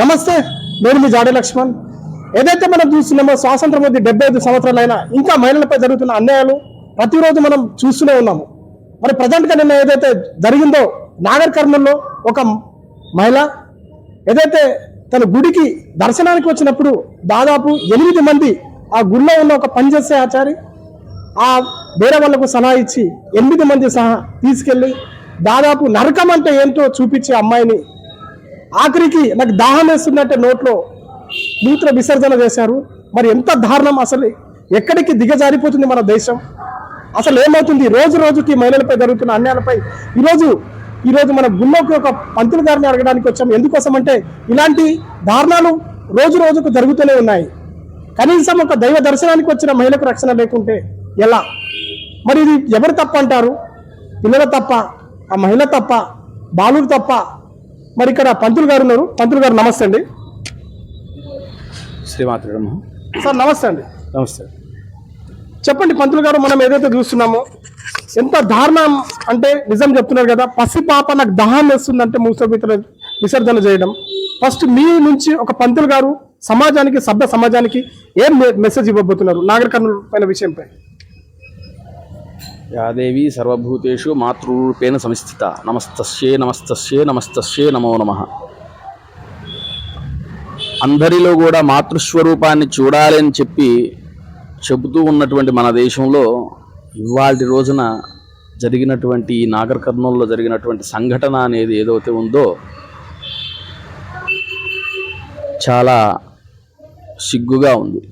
నమస్తే నేను మీ జాడే లక్ష్మణ్. ఏదైతే మనం చూస్తున్నామో స్వాతంత్రం వచ్చి డెబ్బై ఐదు సంవత్సరాలైనా ఇంకా మహిళలపై జరుగుతున్న అన్యాయాలు ప్రతిరోజు మనం చూస్తూనే ఉన్నాము. మరి ప్రజెంట్గా నిన్న ఏదైతే జరిగిందో నాగర్ కర్నూల్లో ఒక మహిళ ఏదైతే తన గుడికి దర్శనానికి వచ్చినప్పుడు దాదాపు ఎనిమిది మంది ఆ గుడిలో ఉన్న ఒక పనిచేసే ఆచారి ఆ వేరే వాళ్ళకు సలహా ఇచ్చి ఎనిమిది మంది సహా తీసుకెళ్ళి దాదాపు నరకం అంటే ఏంటో చూపించే అమ్మాయిని ఆఖరికి నాకు దాహం వేస్తుందంటే నోట్లో మూత్ర విసర్జన చేశారు మరి ఎంత దారుణం అసలు? ఎక్కడికి దిగజారిపోతుంది మన దేశం? అసలు ఏమవుతుంది? రోజు రోజుకి మహిళలపై జరుగుతున్న అన్యాయాలపై ఈరోజు ఈరోజు మన గుళ్ళోకి ఒక పంతులు గారిని అడగడానికి వచ్చాం. ఎందుకోసం అంటే ఇలాంటి దారుణాలు రోజు రోజుకు జరుగుతూనే ఉన్నాయి. కనీసం ఒక దైవ దర్శనానికి వచ్చిన మహిళకు రక్షణ లేకుంటే ఎలా? మరి ఇది ఎవరు తప్ప అంటారు? పిల్లల తప్ప ఆ మహిళ తప్ప బాలుడు తప్ప మరి ఇక్కడ పంతులు గారు ఉన్నారు. పంతులు గారు నమస్తే అండి. శ్రీమాత్రుడమ్మ సార్ నమస్తే అండి. నమస్తే. చెప్పండి పంతులు గారు మనం ఏదైతే చూస్తున్నామో ఎంత దారుణం అంటే నిజం చెప్తున్నారు కదా పసి పాప నాకు దహం వేస్తుందంటే మూసబీతలు విసర్జన చేయడం. ఫస్ట్ మీ నుంచి ఒక పంతులు గారు సమాజానికి సభ్య సమాజానికి ఏం మెసేజ్ ఇవ్వబోతున్నారు? నాగర్ కర్నూలు పైన విషయంపై. యాదేవి సర్వభూతేషు మాతృరూపేణ సంస్థిత నమస్తస్యే నమస్తస్యే నమస్తస్యే నమో నమ. అందరిలో కూడా మాతృస్వరూపాన్ని చూడాలి అని చెప్పి చెబుతూ ఉన్నటువంటి మన దేశంలో ఇవాళ రోజున జరిగినటువంటి ఈ నాగర్ జరిగినటువంటి సంఘటన అనేది ఏదైతే ఉందో చాలా సిగ్గుగా ఉంది.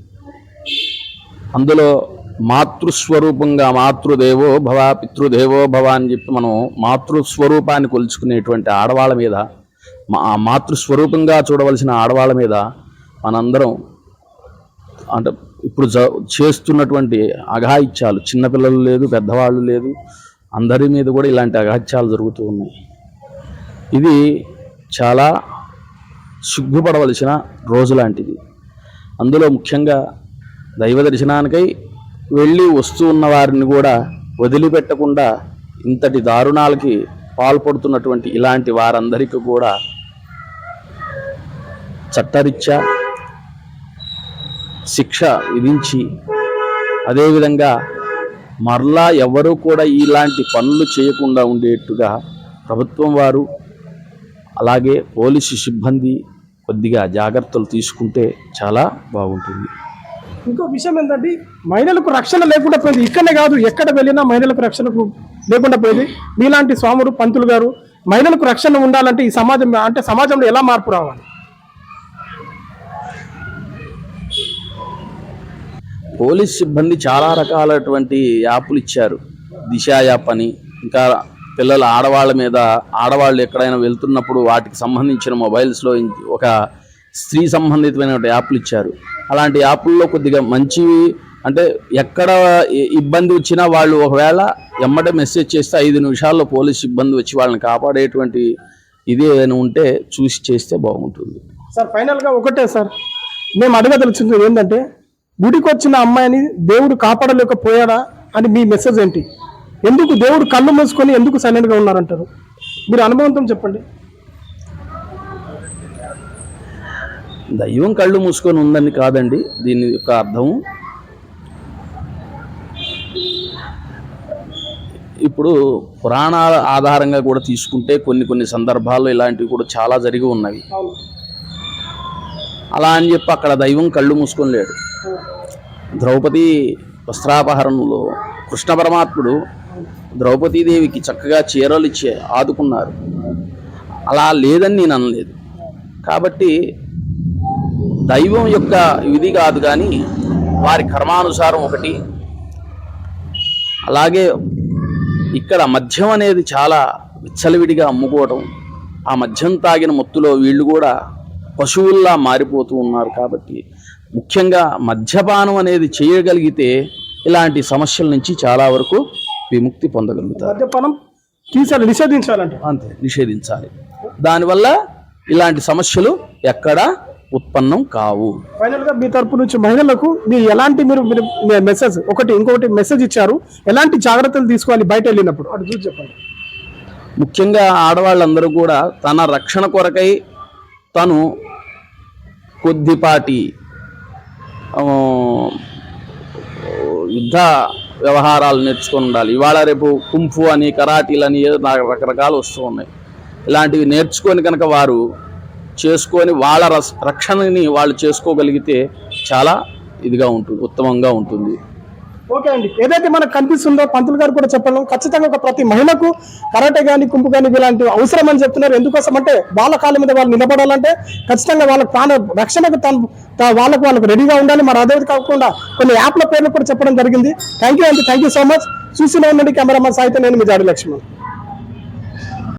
అందులో మాతృస్వరూపంగా మాతృదేవో భవ పితృదేవో భవ అని చెప్పి మనం మాతృస్వరూపాన్ని కొలుచుకునేటువంటి ఆడవాళ్ళ మీద మా మాతృస్వరూపంగా చూడవలసిన ఆడవాళ్ళ మీద మనందరం అంటే ఇప్పుడు జ చేస్తున్నటువంటి అఘాయిత్యాలు చిన్నపిల్లలు లేదు పెద్దవాళ్ళు లేదు అందరి మీద కూడా ఇలాంటి అఘాయిత్యాలు జరుగుతూ ఉన్నాయి. ఇది చాలా సిగ్గుపడవలసిన రోజు లాంటిది. అందులో ముఖ్యంగా దైవ దర్శనానికై వెళ్ళి వస్తూ ఉన్న వారిని కూడా వదిలిపెట్టకుండా ఇంతటి దారుణాలకి పాల్పడుతున్నటువంటి ఇలాంటి వారందరికీ కూడా చట్టరీత్యా శిక్ష విధించి అదేవిధంగా మరలా ఎవరూ కూడా ఇలాంటి పనులు చేయకుండా ఉండేట్టుగా ప్రభుత్వం వారు అలాగే పోలీసు సిబ్బంది కొద్దిగా జాగ్రత్తలు తీసుకుంటే చాలా బాగుంటుంది. ఇంకో విషయం ఏంటంటే మహిళలకు రక్షణ లేకుండా పోయింది. ఇక్కడనే కాదు ఎక్కడ వెళ్ళినా మహిళలకు రక్షణకు లేకుండా పోయింది. మీలాంటి స్వాములు పంతులు గారు మహిళలకు రక్షణ ఉండాలంటే ఈ సమాజం అంటే సమాజంలో ఎలా మార్పు రావాలి? పోలీస్ సిబ్బంది చాలా రకాలటువంటి యాప్లు ఇచ్చారు. దిశ యాప్ అని ఇంకా పిల్లల ఆడవాళ్ళ మీద ఆడవాళ్ళు ఎక్కడైనా వెళ్తున్నప్పుడు వాటికి సంబంధించిన మొబైల్స్లో ఒక స్త్రీ సంబంధితమైన యాప్లు ఇచ్చారు. అలాంటి యాప్ల్లో కొద్దిగా మంచివి అంటే ఎక్కడ ఇబ్బంది వచ్చినా వాళ్ళు ఒకవేళ ఎమ్మటే మెసేజ్ చేస్తే ఐదు నిమిషాల్లో పోలీస్ ఇబ్బంది వచ్చి వాళ్ళని కాపాడేటువంటి ఇది ఏదైనా ఉంటే చూసి చేస్తే బాగుంటుంది. సార్ ఫైనల్గా ఒకటే సార్. మేము అడగదలుచుకుంది ఏంటంటే గుడికి వచ్చిన అమ్మాయిని దేవుడు కాపాడలేకపోయాడా అని మీ మెసేజ్ ఏంటి? ఎందుకు దేవుడు కళ్ళు మూసుకొని ఎందుకు సైలెంట్గా ఉన్నారంటారు? మీరు అనుభవంతో చెప్పండి. దైవం కళ్ళు మూసుకొని ఉందని కాదండి దీని యొక్క అర్థం. ఇప్పుడు పురాణాల ఆధారంగా కూడా తీసుకుంటే కొన్ని కొన్ని సందర్భాల్లో ఇలాంటివి కూడా చాలా జరిగి ఉన్నవి. అలా అని చెప్పి అక్కడ దైవం కళ్ళు మూసుకొని లేడు. ద్రౌపది వస్త్రాపహరణలో కృష్ణ పరమాత్ముడు ద్రౌపదీదేవికి చక్కగా చీరలు ఇచ్చి ఆదుకున్నారు. అలా లేదని నేను అనలేదు. కాబట్టి దైవం యొక్క విధి కాదు కానీ వారి కర్మానుసారం ఒకటి. అలాగే ఇక్కడ మద్యం అనేది చాలా విచ్చలవిడిగా అమ్ముకోవటం ఆ మద్యం తాగిన మత్తులో వీళ్ళు కూడా పశువుల్లా మారిపోతూ ఉన్నారు కాబట్టి ముఖ్యంగా మద్యపానం అనేది చేయగలిగితే ఇలాంటి సమస్యల నుంచి చాలా వరకు విముక్తి పొందగలుగుతారు. మద్యపానం తీసాలి నిషేధించాలంట. అంతే నిషేధించాలి. దానివల్ల ఇలాంటి సమస్యలు ఎక్కడ ఉత్పన్నం కావు. ఫైనల్గా మీ తరపు నుంచి మహిళలకు మీరు ఎలాంటి మీరు మెసేజ్ ఒకటి ఇంకొకటి మెసేజ్ ఇచ్చారు. ఎలాంటి జాగ్రత్తలు తీసుకోవాలి బయట వెళ్ళినప్పుడు? అటు చూసి చెప్పండి. ముఖ్యంగా ఆడవాళ్ళందరూ కూడా తన రక్షణ కొరకై తను కొద్దిపాటి యుద్ధ వ్యవహారాలు నేర్చుకొని ఉండాలి. ఇవాళ రేపు కుంఫు అని కరాటీలని రకరకాలు వస్తూ ఉన్నాయి. ఇలాంటివి నేర్చుకొని కనుక వారు చేసుకొని వాళ్ళ రక్షణని వాళ్ళు చేసుకోగలిగితే చాలా ఇదిగా ఉంటుంది ఉత్తమంగా ఉంటుంది. ఓకే అండి. ఏదైతే మనకు కనిపిస్తుందో పంతులు గారు కూడా చెప్పడం ఖచ్చితంగా ఒక ప్రతి మహిళకు కరాటే కానీ కుంపు కానీ ఇలాంటి అవసరం అని చెప్తున్నారు. ఎందుకోసం అంటే వాళ్ళ కాళ్ళ మీద వాళ్ళు నిలబడాలంటే ఖచ్చితంగా వాళ్ళ ప్రాణ రక్షణకు తను వాళ్ళకు వాళ్ళకు రెడీగా ఉండాలి. మరి అదే కాకుండా కొన్ని యాప్ల పేర్లు కూడా చెప్పడం జరిగింది. థ్యాంక్ యూ అండి. థ్యాంక్ యూ సో మచ్ చూసిన ఉండండి కెమెరామన్ సాయితే నేను మీ జాడి లక్ష్మణ్.